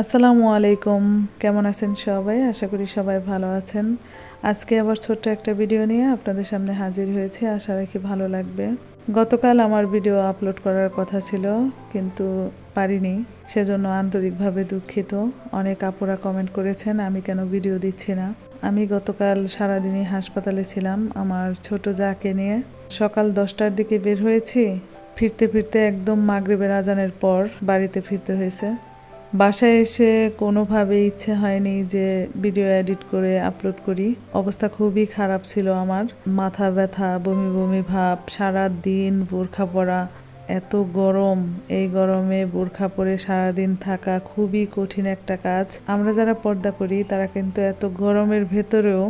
আসসালামু আলাইকুম। কেমন আছেন সবাই? আশা করি সবাই ভালো আছেন। আজকে আবার ছোট্ট একটা ভিডিও নিয়ে আপনাদের সামনে হাজির হয়েছে। আশা রাখি ভালো লাগবে। গতকাল আমার ভিডিও আপলোড করার কথা ছিল, কিন্তু পারিনি। সেজন্য আন্তরিকভাবে দুঃখিত। অনেক আপুরা কমেন্ট করেছেন, আমি কেন ভিডিও দিচ্ছি না? আমি গতকাল সারাদিনই হাসপাতালে ছিলাম। আমার ছোট যাকে নিয়ে সকাল দশটার দিকে বের হয়েছি, ফিরতে ফিরতে একদম মাগরিবের আজানের পর বাড়িতে ফিরতে হয়েছে। বাসায় এসে কোনোভাবে ইচ্ছে হয়নি যে ভিডিও এডিট করে আপলোড করি। অবস্থা খুবই খারাপ ছিল আমার। মাথা ব্যথা, বমি বমি ভাব সারা দিন বোরখা পরা, এত গরম। এই গরমে বোরখা পরে সারাদিন থাকা খুবই কঠিন একটা কাজ। আমরা যারা পর্দা করি, তারা কিন্তু এত গরমের ভেতরেও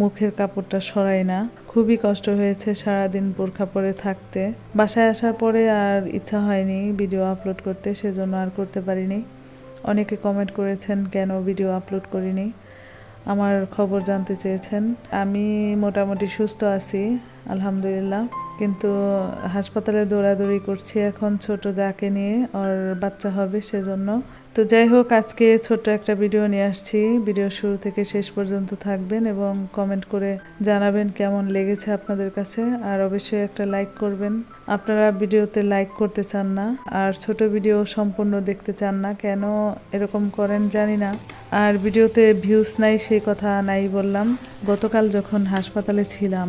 মুখের কাপড়টা সরাই না। খুবই কষ্ট হয়েছে সারাদিন বোরখা পরে থাকতে। বাসায় আসার পরে আর ইচ্ছা হয়নি ভিডিও আপলোড করতে, সেজন্য আর করতে পারিনি। অনেকে কমেন্ট করেছেন, কেন ভিডিও আপলোড করিনি? আমার খবর জানতে চেয়েছেন। আমি মোটামুটি সুস্থ আছি। আলহামদুলিল্লাহ। কিন্তু হাসপাতালে দৌড়াদৌড়ি করছি এখন ছোট যাকে নিয়ে, ওর বাচ্চা হবে সেজন্য। তো যাই হোক, আজকে ছোট্ট একটা ভিডিও নিয়ে আসছি। ভিডিও শুরু থেকে শেষ পর্যন্ত থাকবেন এবং কমেন্ট করে জানাবেন কেমন লেগেছে আপনাদের কাছে। আর অবশ্যই একটা লাইক করবেন। আপনারা ভিডিওতে লাইক করতে চান না, আর ছোট ভিডিও সম্পূর্ণ দেখতে চান না, কেন এরকম করেন জানি না। আর ভিডিওতে ভিউজ নাই সেই কথা নাই বললাম। গতকাল যখন হাসপাতালে ছিলাম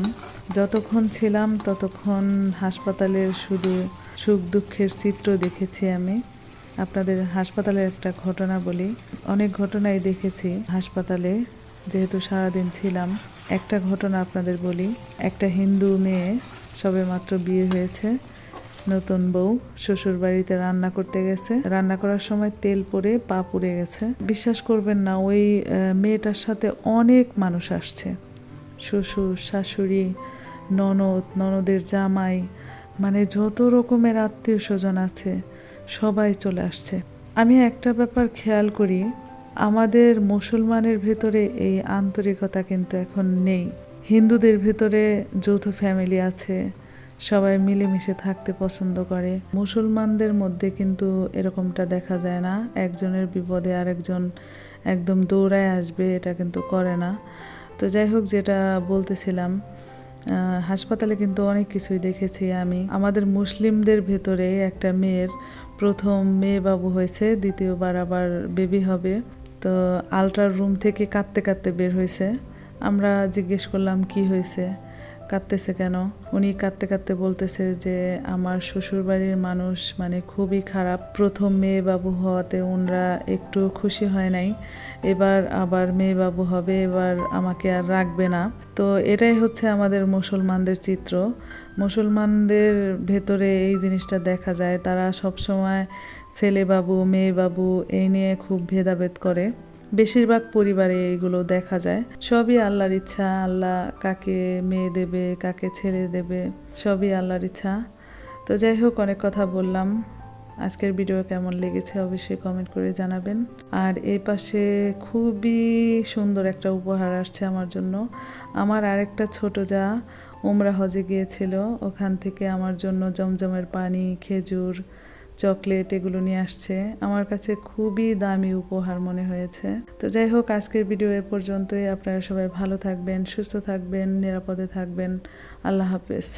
যতক্ষণ ছিলাম, ততক্ষণ হাসপাতালের শুধু সুখ দুঃখের চিত্র দেখেছি আমি। আপনাদের হাসপাতালের একটা ঘটনা বলি। অনেক ঘটনাই দেখেছি হাসপাতালে, যেহেতু সারাদিন ছিলাম। একটা ঘটনা আপনাদের বলি। একটা হিন্দু মেয়ে সবে মাত্র বিয়ে হয়েছে। নতুন বউ শ্বশুর বাড়িতে রান্না করতে গেছে। রান্না করার সময় তেল পড়ে পা পুড়ে গেছে। বিশ্বাস করবেন না, ওই মেয়েটার সাথে অনেক মানুষ আসছে। শ্বশুর, শাশুড়ি, ননদ, ননদের জামাই মানে যত রকমের আত্মীয় স্বজন আছে, সবাই চলে আসছে। আমি একটা ব্যাপার খেয়াল করি, আমাদের মুসলমানের ভেতরে এই আন্তরিকতা কিন্তু এখন নেই। হিন্দুদের ভেতরে যৌথ ফ্যামিলি আছে, সবাই মিলেমিশে থাকতে পছন্দ করে। মুসলমানদের মধ্যে কিন্তু এরকমটা দেখা যায় না, একজনের বিপদে আরেকজন একদম দৌড়ায় আসবে, এটা কিন্তু করে না। তো যাই হোক, যেটা বলতেছিলাম হাসপাতালে কিন্তু অনেক কিছুই দেখেছি আমি। আমাদের মুসলিমদের ভেতরে একটা মেয়ের প্রথম মেয়ে বাবু হয়েছে, দ্বিতীয়বার আবার বেবি হবে। তো আলট্রার রুম থেকে কাঁদতে কাঁদতে বের হয়েছে। আমরা জিজ্ঞেস করলাম, কি হয়েছে? কাঁদতেছে কেন? উনি কাঁদতে কাঁদতে বলতেছে যে, আমার শ্বশুরবাড়ির মানুষ মানে খুবই খারাপ। প্রথম মেয়ে বাবু হওয়াতে ওনরা একটু খুশি হয় নাই। এবার আবার মেয়ে বাবু হবে, এবার আমাকে আর রাখবে না। তো এটাই হচ্ছে আমাদের মুসলমানদের চিত্র। মুসলমানদের ভেতরে এই জিনিসটা দেখা যায়। তারা সবসময় ছেলে বাবু মেয়ে বাবু এই নিয়ে খুব ভেদাভেদ করে। বেশিরভাগ পরিবারে এগুলো দেখা যায়। সবই আল্লাহর ইচ্ছা, আল্লাহ কাকে মেয়ে দেবে, কাকে ছেলে দেবে, সবই আল্লাহর ইচ্ছা। তো যাই হোক, অনেক কথা বললাম। আজকের ভিডিও কেমন লেগেছে অবশ্যই কমেন্ট করে জানাবেন। আর এই পাশে খুবই সুন্দর একটা উপহার আসছে আমার জন্য। আমার আরেকটা ছোট যা উমরা হজে গিয়েছিল, ওখান থেকে আমার জন্য জমজমের পানি, খেজুর চকলেট এগুলো নিয়ে আসছে। আমার কাছে খুবই দামি উপহার মনে হয়েছে। তো যাই হোক, আজকের ভিডিও এ পর্যন্তই। আপনারা সবাই ভালো থাকবেন, সুস্থ থাকবেন, নিরাপদে থাকবেন। আল্লাহ হাফেজ।